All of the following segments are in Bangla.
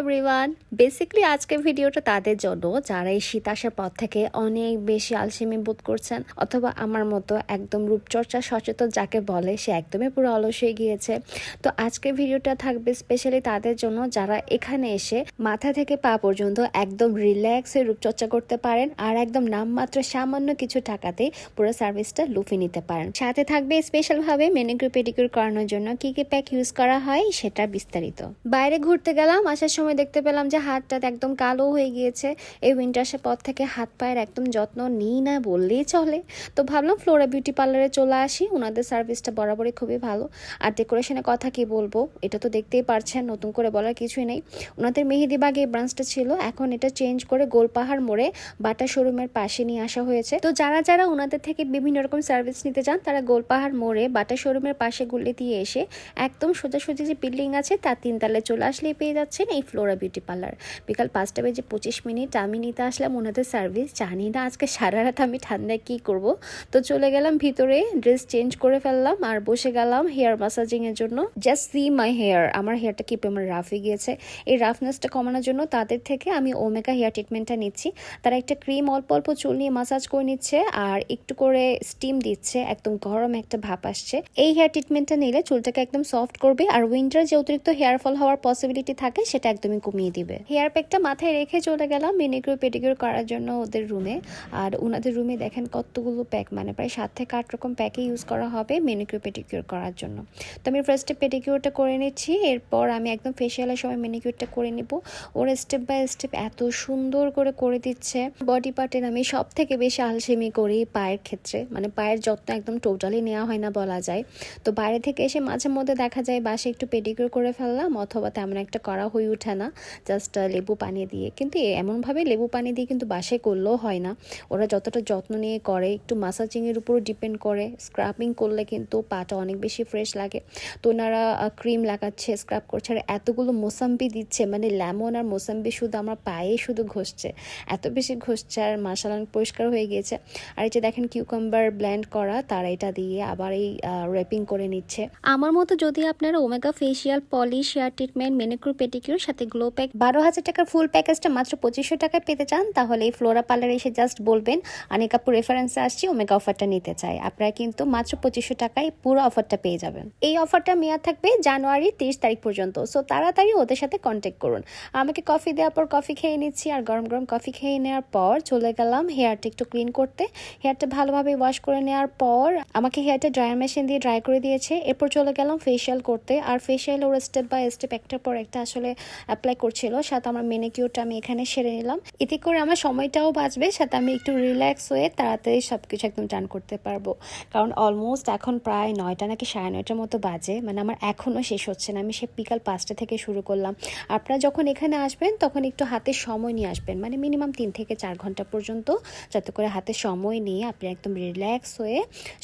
এভরিওয়ান বেসিক্যালি আজকের ভিডিওটা তাদের জন্য, যারা এই শীত আসার পর থেকে অনেক বেশি আলসেমি বোধ করছেন, অথবা আমার মতো একদম রূপচর্চা সচেতন যাকে বলে, সে একদমই পুরো অলস হয়ে গিয়েছে। তো আজকের ভিডিওটা থাকবে স্পেশালি তাদের জন্য, যারা এখানে এসে মাথা থেকে পা পর্যন্ত একদম রিল্যাক্সে রূপচর্চা করতে পারেন, আর একদম নামমাত্র সামান্য কিছু টাকাতে পুরো সার্ভিসটা লুফে নিতে পারেন। সাথে থাকবে স্পেশালভাবে মেনিকিউর পেডিকিউর করানোর জন্য কি কি প্যাক ইউজ করা হয়, সেটা বিস্তারিত। বাইরে ঘুরতে গেলাম, আসার সময় দেখতে পেলাম যে হাতটা একদম কালো হয়ে গিয়েছে। এই উইন্টার্সের পর থেকে হাত পায়ের একদম যত্ন নিই না বললেই চলে। তো ভাবলাম ফ্লোরা বিউটি পার্লারে চলে আসি। ওনাদের সার্ভিসটা বরাবরই খুবই ভালো। আর ডেকোরেশনের কথা কি বলব? এটা তো দেখতেই পারছেন, নতুন করে বলার কিছুই নেই। ওনাদের মেহেদিবাগে এই ব্রাঞ্চটা ছিল। এখন এটা চেঞ্জ করে গোলপাহাড় মোড়ে বাটা শোরুমের পাশে নিয়ে আসা হয়েছে। তো যারা যারা ওনাদের থেকে বিভিন্ন রকম সার্ভিস নিতে চান, তারা গোলপাহাড় মোড়ে বাটা শোরুমের পাশে গুলি দিয়ে এসে একদম সোজাসুজি যে বিল্ডিং আছে, তার তিনতলায় চলে আসলেই পেয়ে যাচ্ছেন এই ফ্লোরা বিউটি পার্লার বিকাল পাঁচটা বেজে পঁচিশ মিনিট। আমি নিতে আসলাম ওনাদের সার্ভিস জানি না আজকে সারা রাত আমি ঠান্ডায় কী করব। তো চলে গেলাম ভিতরে ড্রেস চেঞ্জ করে ফেললাম আর বসে গেলাম হেয়ার মাসাজিং এর জন্য। জাস্ট সি মাই হেয়ার আমার হেয়ারটা কি পেমেন্ট রাফ হয়ে গিয়েছে। এই রাফনেসটা কমানোর জন্য তাদের থেকে আমি ওমেকা হেয়ার ট্রিটমেন্টটা নিচ্ছি। তারা একটা ক্রিম অল্প অল্প চুল নিয়ে মাসাজ করে নিচ্ছে আর একটু করে স্টিম দিচ্ছে। একদম গরম একটা ভাপ আসছে। এই হেয়ার ট্রিটমেন্টটা নিলে চুলটাকে একদম সফট করবে। আর উইন্টার যে অতিরিক্ত হেয়ার ফল হওয়ার পসিবিলিটি থাকে, সেটা একদমই কমিয়ে দিবে। হেয়ার প্যাকটা মাথায় রেখে চলে গেলাম মিনিকিউর পেডিকিউর করার জন্য ওদের রুমে। আর ওনাদের রুমে দেখেন কতগুলো প্যাক মানে প্রায় সাত থেকে আট রকম প্যাকে ইউজ করা হবে মেনিকিউর পেডিকিউর করার জন্য। তো আমি ফার্স্টে পেডিকিউরটা করে নিচ্ছি, এরপর আমি একদম ফেসিয়ালের সময় মেনিকিউরটা করে নিব। ওর স্টেপ বাই স্টেপ এত সুন্দর করে করে দিচ্ছে। বডি পার্টের আমি সব থেকে বেশি আলসেমি করি পায়ের ক্ষেত্রে মানে পায়ের যত্ন একদম টোটালি নেওয়া হয় না বলা যায়। তো বাইরে থেকে এসে মাঝে মধ্যে দেখা যায় বাসে একটু পেডিকিউর করে ফেললাম, অথবা তেমন একটা করা হয়ে ওঠে না জাস্ট লেবু পানি দিয়ে। কিন্তু এমনভাবে লেবু পানি দিয়ে কিন্তু বাসায় করলেও হয় না। ওরা যতটা যত্ন নিয়ে করে, একটু মাসাজিংয়ের উপরও ডিপেন্ড করে। স্ক্রাবিং করলে কিন্তু পাটা অনেক বেশি ফ্রেশ লাগে। তো ওনারা ক্রিম লাগাচ্ছে স্ক্রাব করছে। আর এতগুলো মোসাম্বি দিচ্ছে মানে লেমন আর মোসাম্বি শুধু আমার পায়ে শুধু ঘষছে। এত বেশি ঘষছে আর মাসাল পরিষ্কার হয়ে গিয়েছে। আর এই যে দেখেন কিউকাম্বার ব্ল্যান্ড করা, তারা এটা দিয়ে আবার এই র্যাপিং করে নিচ্ছে। আমার মতো যদি আপনারা Omega facial polish hair treatment manicure pedicure সাথে গ্লো প্যাক বারো হাজার টাকার ফুল প্যাকেজটা মাত্র পঁচিশশো টাকায় পেতে চান, তাহলে এই ফ্লোরা পার্লারে এসে জাস্ট বলবেন অনেক আপু রেফারেন্সে আসছি ওমেগা অফারটা নিতে চাই। আপনারা কিন্তু মাত্র পঁচিশশো টাকায় পুরো অফারটা পেয়ে যাবেন। এই অফারটা মেয়াদ থাকবে জানুয়ারি তিরিশ তারিখ পর্যন্ত সো তাড়াতাড়ি ওদের সাথে কন্ট্যাক্ট করুন। আমাকে কফি দেওয়ার পর কফি খেয়ে নিচ্ছি, আর গরম গরম কফি খেয়ে নেওয়ার পর চলে গেলাম হেয়ারটা একটু ক্লিন করতে। হেয়ারটা ভালোভাবে ওয়াশ করে নেওয়ার পর আমাকে হেয়ারটা ড্রায়ার মেশিন দিয়ে ড্রাই করে দিয়েছে, এরপর চলে গেলাম ফেশিয়াল করতে, আর ফেশিয়াল ওর স্টেপ বাই স্টেপ একটার পর একটা আসলে অ্যাপ্লাই করছিল, সাথে আমার মেনিকিউরটা আমি এখানে সেরে নিলাম। এতে করে আমার সময়টাও বাঁচবে, সাথে আমি একটু রিল্যাক্স হয়ে তাড়াতাড়ি সব কিছু একদম টান করতে পারব। কারণ অলমোস্ট এখন প্রায় নয়টা নাকি সাড়ে নয়টার মতো বাজে মানে আমার এখনও শেষ হচ্ছে না। আমি সে বিকাল পাঁচটা থেকে শুরু করলাম। আপনারা যখন এখানে আসবেন, তখন একটু হাতে সময় নিয়ে আসবেন। মানে মিনিমাম তিন থেকে চার ঘণ্টা পর্যন্ত, যাতে করে হাতে সময় নিয়ে আপনি একদম রিল্যাক্স হয়ে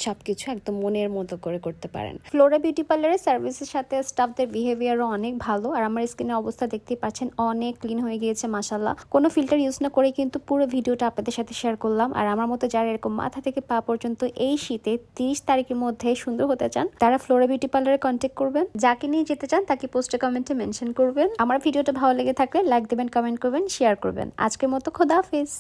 সব কিছু একদম মনের মতো করে করতে পারেন। ফ্লোরা বিউটি পার্লারের সার্ভিসের সাথে স্টাফদের বিহেভিয়ারও অনেক ভালো। আর আমার স্কিনের অবস্থা দেখতেই পাচ্ছেন, অনেক ক্লিন হয়ে গিয়েছে মাসাল্লাহ কোনো ফিল্টার ইউজ না করে কিন্তু পুরো ভিডিওটা আপনাদের সাথে শেয়ার করলাম। আর আমার মতো যারা এরকম মাথা থেকে পা পর্যন্ত এই শীতে তিরিশ তারিখের মধ্যে সুন্দর হতে চান, তারা ফ্লোরা বিউটি পার্লারে কন্ট্যাক্ট করবেন। যাকে নিয়ে যেতে চান, তাকে পোস্টে কমেন্টে মেনশন করবেন। আমার ভিডিওটা ভালো লেগে থাকলে লাইক দেবেন কমেন্ট করবেন শেয়ার করবেন। আজকের মতো খোদা হাফিজ।